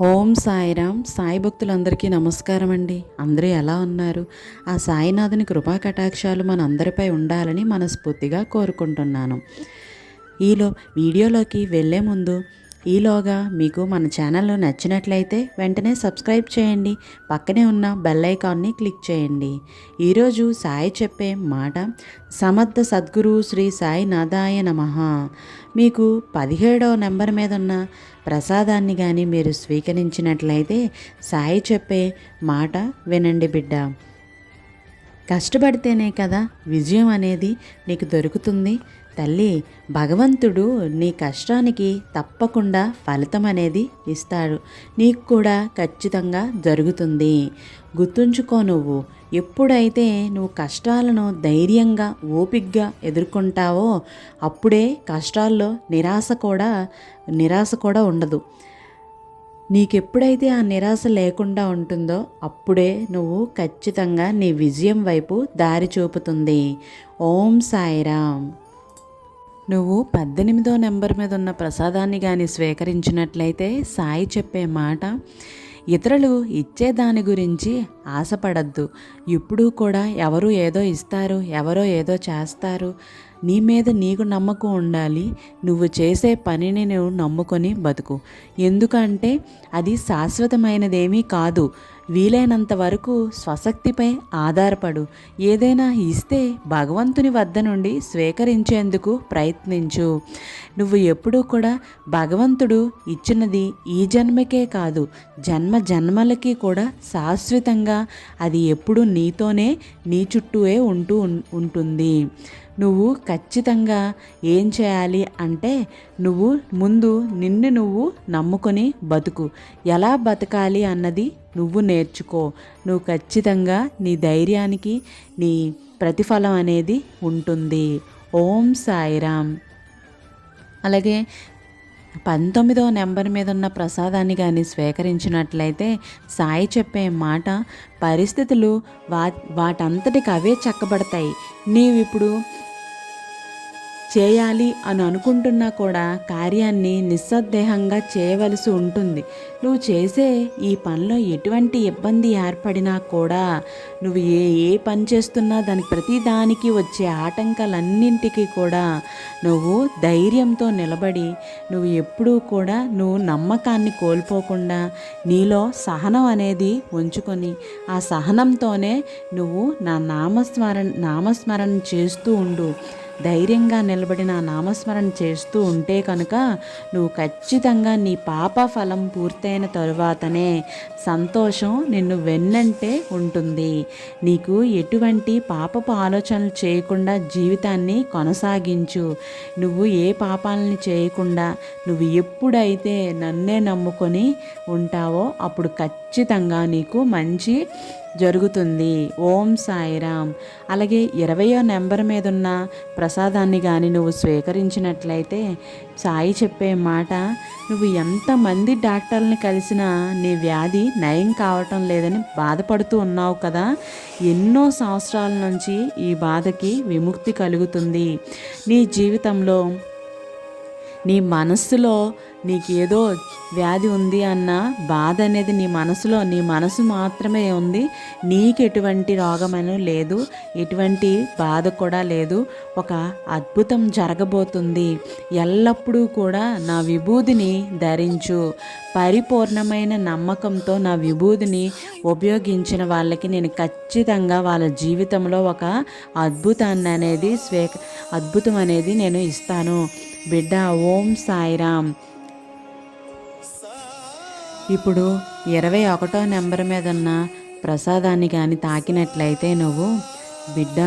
ఓం సాయిరామ్ సాయి భక్తులందరికీ నమస్కారం అండి అందరూ ఎలా ఉన్నారు? ఆ సాయినాథుని కృపా కటాక్షాలు మన అందరిపై ఉండాలని మనస్ఫూర్తిగా కోరుకుంటున్నాను. ఈలో వీడియోలోకి వెళ్ళే ముందు ఈలోగా మీకు మన ఛానల్ నచ్చినట్లయితే వెంటనే సబ్స్క్రైబ్ చేయండి. పక్కనే ఉన్న బెల్ ఐకాన్ని క్లిక్ చేయండి. ఈరోజు సాయి చెప్పే మాట సమర్థ సద్గురు శ్రీ సాయి నాదాయ నమ. మీకు పదిహేడవ నెంబర్ మీద ఉన్న ప్రసాదాన్ని కానీ మీరు స్వీకరించినట్లయితే సాయి చెప్పే మాట వినండి బిడ్డ. కష్టపడితేనే కదా విజయం అనేది నీకు దొరుకుతుంది. తల్లి భగవంతుడు నీ కష్టానికి తప్పకుండా ఫలితం అనేది ఇస్తాడు. నీకు కూడా ఖచ్చితంగా జరుగుతుంది. గుర్తుంచుకో నువ్వు ఎప్పుడైతే నువ్వు కష్టాలను ధైర్యంగా ఓపిగ్గా ఎదుర్కొంటావో అప్పుడే కష్టాల్లో నిరాశ కూడా నిరాశ కూడా ఉండదు. నీకెప్పుడైతే ఆ నిరాశ లేకుండా ఉంటుందో అప్పుడే నువ్వు ఖచ్చితంగా నీ విజయం వైపు దారి చూపుతుంది. ఓం సాయిరామ్. నువ్వు పద్దెనిమిదో నెంబర్ మీద ఉన్న ప్రసాదాన్ని కానీ స్వీకరించినట్లయితే సాయి చెప్పే మాట ఇతరులు ఇచ్చే దాని గురించి ఆశపడద్దు. ఇప్పుడు కూడా ఎవరు ఏదో ఇస్తారు ఎవరో ఏదో చేస్తారు. నీ మీద నీకు నమ్మకం ఉండాలి. నువ్వు చేసే పనిని నువ్వు నమ్ముకొని బతుకు. ఎందుకంటే అది శాశ్వతమైనదేమీ కాదు. వీలైనంత వరకు స్వశక్తిపై ఆధారపడు. ఏదైనా ఇస్తే భగవంతుని వద్ద నుండి స్వీకరించేందుకు ప్రయత్నించు. నువ్వు ఎప్పుడూ కూడా భగవంతుడు ఇచ్చినది ఈ జన్మకే కాదు. జన్మ జన్మలకి కూడా శాశ్వతంగా అది ఎప్పుడు నీతోనే నీ చుట్టూ ఉంటూ ఉంటుంది. నువ్వు ఖచ్చితంగా ఏం చేయాలి అంటే నువ్వు ముందు నిన్ను నువ్వు నమ్ముకొని బతుకు. ఎలా బతకాలి అన్నది నువ్వు నేర్చుకో. నువ్వు ఖచ్చితంగా నీ ధైర్యానికి నీ ప్రతిఫలం అనేది ఉంటుంది. ఓం సాయిరామ్. అలాగే పంతొమ్మిదవ నెంబర్ మీద ఉన్న ప్రసాదాన్ని కానీ స్వీకరించినట్లయితే సాయి చెప్పే మాట పరిస్థితులు వా వాటంతటికి అవే చక్కబడతాయి. నీవిప్పుడు చేయాలి అని అనుకుంటున్నా కూడా కార్యాన్ని నిస్సందేహంగా చేయవలసి ఉంటుంది. నువ్వు చేసే ఈ పనిలో ఎటువంటి ఇబ్బంది ఏర్పడినా కూడా నువ్వు ఏ ఏ పని చేస్తున్నా దానికి ప్రతి దానికి వచ్చే ఆటంకాలన్నింటికి కూడా నువ్వు ధైర్యంతో నిలబడి నువ్వు ఎప్పుడూ కూడా నువ్వు నమ్మకాన్ని కోల్పోకుండా నీలో సహనం అనేది ఉంచుకొని ఆ సహనంతోనే నువ్వు నా నామస్మరణ నామస్మరణ చేస్తూ ఉండు. ధైర్యంగా నిలబడి నా నామస్మరణ చేస్తూ ఉంటే కనుక నువ్వు ఖచ్చితంగా నీ పాప ఫలం పూర్తయిన తరువాతనే సంతోషం నిన్ను వెన్నంటే ఉంటుంది. నీకు ఎటువంటి పాపపు ఆలోచనలు చేయకుండా జీవితాన్ని కొనసాగించు. నువ్వు ఏ పాపాలని చేయకుండా నువ్వు ఎప్పుడైతే నన్నే నమ్ముకొని ఉంటావో అప్పుడు ఖచ్చితంగా నీకు మంచి జరుగుతుంది. ఓం సాయిరామ్. అలాగే ఇరవయో నెంబర్ మీద ఉన్న ప్రసాదాన్ని కానీ నువ్వు స్వీకరించినట్లయితే సాయి చెప్పే మాట నువ్వు ఎంతమంది డాక్టర్ని కలిసినా నీ వ్యాధి నయం కావటం లేదని బాధపడుతూ ఉన్నావు కదా. ఎన్నో సంవత్సరాల నుంచి ఈ బాధకి విముక్తి కలుగుతుంది. నీ జీవితంలో నీ మనస్సులో నీకేదో వ్యాధి ఉంది అన్న బాధ అనేది నీ మనసులో నీ మనసు మాత్రమే ఉంది. నీకు ఎటువంటి రోగమను లేదు. ఎటువంటి బాధ కూడా లేదు. ఒక అద్భుతం జరగబోతుంది. ఎల్లప్పుడూ కూడా నా విభూదిని ధరించు. పరిపూర్ణమైన నమ్మకంతో నా విభూదిని ఉపయోగించిన వాళ్ళకి నేను ఖచ్చితంగా వాళ్ళ జీవితంలో ఒక అద్భుతాన్ని అనేది స్వే అద్భుతం అనేది నేను ఇస్తాను. బిడ్డ ఓం సాయిరామ్. ఇప్పుడు ఇరవై ఒకటో నెంబర్ మీద ఉన్న ప్రసాదాన్ని కానీ తాకినట్లయితే నువ్వు బిడ్డ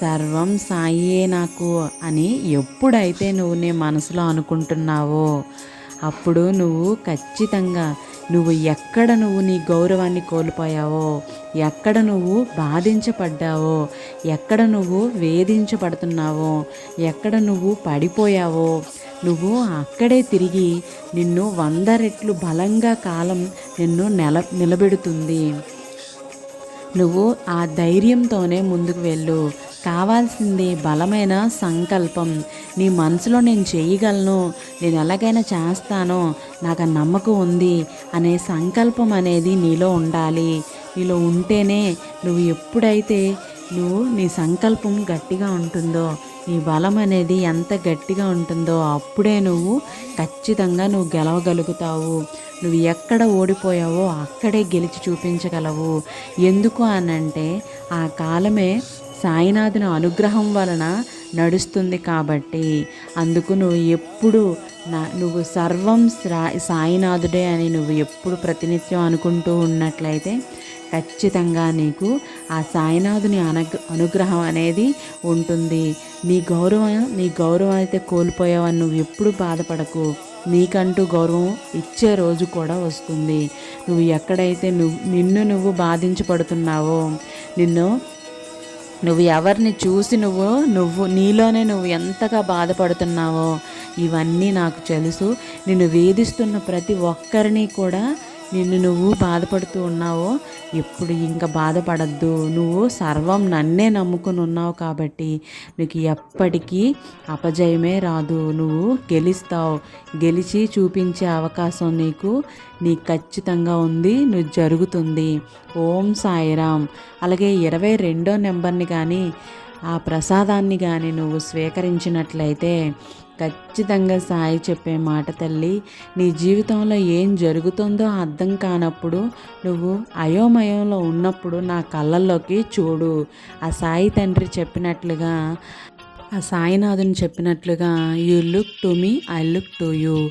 సర్వం సాయియే నాకు అని ఎప్పుడైతే నువ్వు నీ మనసులో అనుకుంటున్నావో అప్పుడు నువ్వు ఖచ్చితంగా నువ్వు ఎక్కడ నువ్వు నీ గౌరవాన్ని కోల్పోయావో ఎక్కడ నువ్వు బాధించబడ్డావో ఎక్కడ నువ్వు వేధించబడుతున్నావో ఎక్కడ నువ్వు పడిపోయావో నువ్వు అక్కడే తిరిగి నిన్ను వంద రెట్లు బలంగా కాలం నిన్ను నెల నిలబెడుతుంది. నువ్వు ఆ ధైర్యంతోనే ముందుకు వెళ్ళు. కావాల్సింది బలమైన సంకల్పం. నీ మనసులో నేను చేయగలను నేను ఎలాగైనా చేస్తాను నాకు నమ్మకం ఉంది అనే సంకల్పం అనేది నీలో ఉండాలి. నీలో ఉంటేనే నువ్వు ఎప్పుడైతే నువ్వు నీ సంకల్పం గట్టిగా ఉంటుందో నీ బలం అనేది ఎంత గట్టిగా ఉంటుందో అప్పుడే నువ్వు ఖచ్చితంగా నువ్వు గెలవగలుగుతావు. నువ్వు ఎక్కడ ఓడిపోయావో అక్కడే గెలిచి చూపించగలవు. ఎందుకు అనంటే ఆ కాలమే సాయినాథుని అనుగ్రహం వలన నడుస్తుంది కాబట్టి అందుకు నువ్వు ఎప్పుడు నా నువ్వు సర్వం సాయినాథుడే అని నువ్వు ఎప్పుడు ప్రతినిత్యం అనుకుంటూ ఉన్నట్లయితే ఖచ్చితంగా నీకు ఆ సాయినాథుని అనుగ్ అనుగ్రహం అనేది ఉంటుంది. నీ గౌరవం నీ గౌరవం అయితే కోల్పోయావని నువ్వు ఎప్పుడు బాధపడకు. నీకంటూ గౌరవం ఇచ్చే రోజు కూడా వస్తుంది. నువ్వు ఎక్కడైతే నువ్వు నిన్ను నువ్వు బాధించబడుతున్నావో నిన్ను నువ్వు ఎవరిని చూసి నువ్వు నువ్వు నీలోనే నువ్వు ఎంతగా బాధపడుతున్నావో ఇవన్నీ నాకు తెలుసు. నిన్ను వేధిస్తున్న ప్రతి ఒక్కరిని కూడా నిన్ను నువ్వు బాధపడుతూ ఉన్నావో ఎప్పుడు ఇంకా బాధపడద్దు. నువ్వు సర్వం నన్నే నమ్ముకుని ఉన్నావు కాబట్టి నీకు ఎప్పటికీ అపజయమే రాదు. నువ్వు గెలుస్తావు. గెలిచి చూపించే అవకాశం నీకు నీకు ఖచ్చితంగా ఉంది. నువ్వు జరుగుతుంది. ఓం సాయిరామ్. అలాగే ఇరవై రెండో నెంబర్ని కానీ ఆ ప్రసాదాన్ని కానీ నువ్వు స్వీకరించినట్లయితే ఖచ్చితంగా సాయి చెప్పే మాట తల్లి నీ జీవితంలో ఏం జరుగుతుందో అర్థం కానప్పుడు నువ్వు అయోమయంలో ఉన్నప్పుడు నా కళ్ళల్లోకి చూడు. ఆ సాయి తండ్రి చెప్పినట్లుగా ఆ సాయినాథుని చెప్పినట్లుగా you look to me I look to you.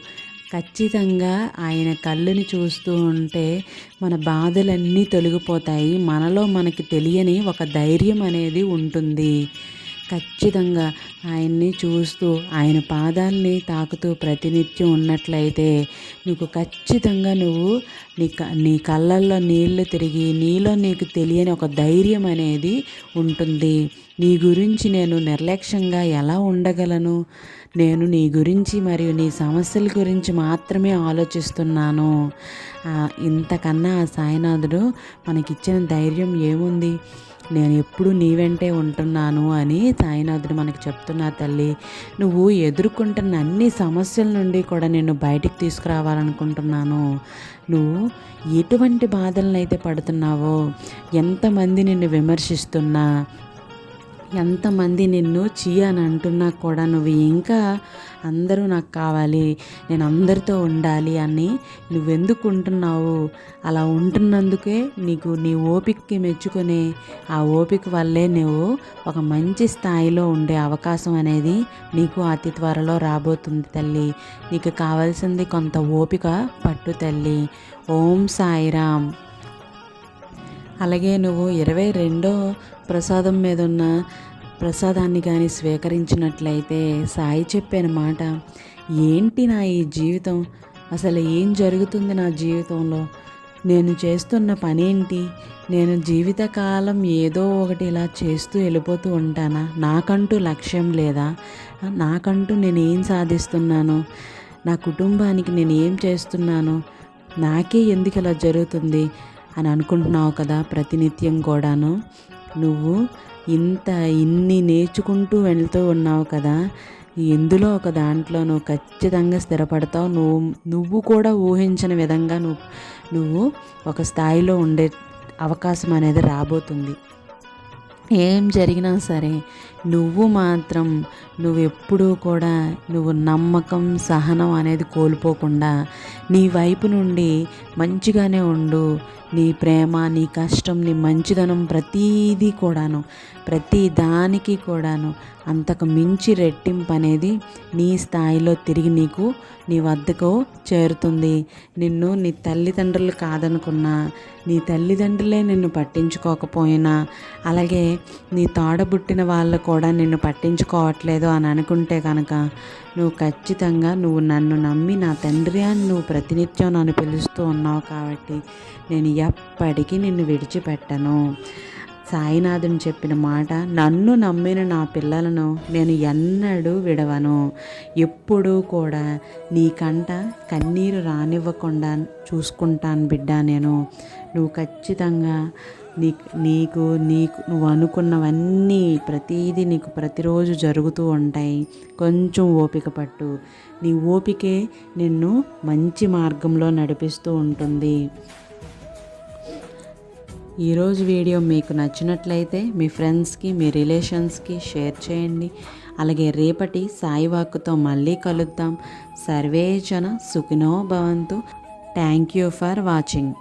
ఖచ్చితంగా ఆయన కళ్ళుని చూస్తూ ఉంటే మన బాధలన్నీ తొలగిపోతాయి. మనలో మనకి తెలియని ఒక ధైర్యం అనేది ఉంటుంది. ఖచ్చితంగా ఆయన్ని చూస్తూ ఆయన పాదాలని తాకుతూ ప్రతినిత్యం ఉన్నట్లయితే నీకు ఖచ్చితంగా నువ్వు నీ నీ కళ్ళల్లో నీళ్ళు తిరిగి నీలో నీకు తెలియని ఒక ధైర్యం అనేది ఉంటుంది. నీ గురించి నేను నిర్లక్ష్యంగా ఎలా ఉండగలను? నేను నీ గురించి మరియు నీ సమస్యల గురించి మాత్రమే ఆలోచిస్తున్నాను. ఇంతకన్నా ఆ సాయినాథుడు మనకిచ్చిన ధైర్యం ఏముంది? నేను ఎప్పుడు నీ వెంటే ఉంటున్నాను అని సాయినాథుడు మనకు చెప్తున్నా తల్లి. నువ్వు ఎదుర్కొంటున్న అన్ని సమస్యల నుండి కూడా నేను బయటికి తీసుకురావాలనుకుంటున్నాను. నువ్వు ఎటువంటి బాధలను అయితే పడుతున్నావో ఎంతమంది నిన్ను విమర్శిస్తున్నా ఎంతమంది నిన్ను చీ అని అంటున్నా కూడా నువ్వు ఇంకా అందరూ నాకు కావాలి నేను అందరితో ఉండాలి అని నువ్వెందుకు ఉంటున్నావు అలా ఉంటున్నందుకే నీకు నీ ఓపికకి మెచ్చుకునే ఆ ఓపిక వల్లే నువ్వు ఒక మంచి స్థాయిలో ఉండే అవకాశం అనేది నీకు అతి త్వరలో రాబోతుంది తల్లి. నీకు కావాల్సింది కొంత ఓపిక పట్టు తల్లి. ఓం సాయిరామ్. అలాగే నువ్వు ఇరవై రెండో ప్రసాదం మీద ఉన్న ప్రసాదాన్ని కానీ స్వీకరించినట్లయితే సాయి చెప్పిన మాట. ఏంటి నా ఈ జీవితం? అసలు ఏం జరుగుతుంది నా జీవితంలో? నేను చేస్తున్న పనేంటి? నేను జీవితకాలం ఏదో ఒకటి ఇలా చేస్తూ వెళ్ళిపోతూ ఉంటానా? నాకంటూ లక్ష్యం లేదా? నాకంటూ నేను ఏం సాధిస్తున్నాను? నా కుటుంబానికి నేను ఏం చేస్తున్నాను? నాకే ఎందుకు ఇలా జరుగుతుంది? అని అనుకుంటున్నావు కదా ప్రతినిత్యం కూడాను. నువ్వు ఇంత ఇన్ని నేర్చుకుంటూ వెళ్తూ ఉన్నావు కదా ఎందులో ఒక దాంట్లో నువ్వు ఖచ్చితంగా స్థిరపడతావు? నువ్వు నువ్వు కూడా ఊహించిన విధంగా నువ్వు నువ్వు ఒక స్థాయిలో ఉండే అవకాశం అనేది రాబోతుంది. ఏం జరిగినా సరే నువ్వు మాత్రం నువ్వెప్పుడూ కూడా నువ్వు నమ్మకం సహనం అనేది కోల్పోకుండా నీ వైపు నుండి మంచిగానే ఉండు. నీ ప్రేమ నీ కష్టం నీ మంచిదనం ప్రతీదీ కూడాను ప్రతి దానికి కూడాను అంతకు మించి రెట్టింపు అనేది నీ స్థాయిలో తిరిగి నీకు నీ వద్దకు చేరుతుంది. నిన్ను నీ తల్లిదండ్రులు కాదనుకున్నా నీ తల్లిదండ్రులే నిన్ను పట్టించుకోకపోయినా అలాగే నీ తోడబుట్టిన వాళ్ళు కూడా కూడా నిన్ను పట్టించుకోవట్లేదు అని అనుకుంటే కనుక నువ్వు ఖచ్చితంగా నువ్వు నన్ను నమ్మి నా తండ్రి అని నువ్వు ప్రతినిత్యం నన్ను పిలుస్తూ ఉన్నావు కాబట్టి నేను ఎప్పటికీ నిన్ను విడిచిపెట్టను. సాయినాథుని చెప్పిన మాట నన్ను నమ్మిన నా పిల్లలను నేను ఎన్నడూ విడవను. ఎప్పుడూ కూడా నీకంట కన్నీరు రానివ్వకుండా చూసుకుంటాను బిడ్డ నేను. నువ్వు ఖచ్చితంగా నీకు నీకు నీకు నువ్వు అనుకున్నవన్నీ ప్రతీది నీకు ప్రతిరోజు జరుగుతూ ఉంటాయి. కొంచెం ఓపిక పట్టు. నీ ఓపికే నిన్ను మంచి మార్గంలో నడిపిస్తూ ఉంటుంది. ఈరోజు వీడియో మీకు నచ్చినట్లయితే మీ ఫ్రెండ్స్కి మీ రిలేషన్స్కి షేర్ చేయండి. అలాగే రేపటి సాయివాకుతో మళ్ళీ కలుద్దాం. సర్వేజన సుఖినో భవంతు. Thank you for watching.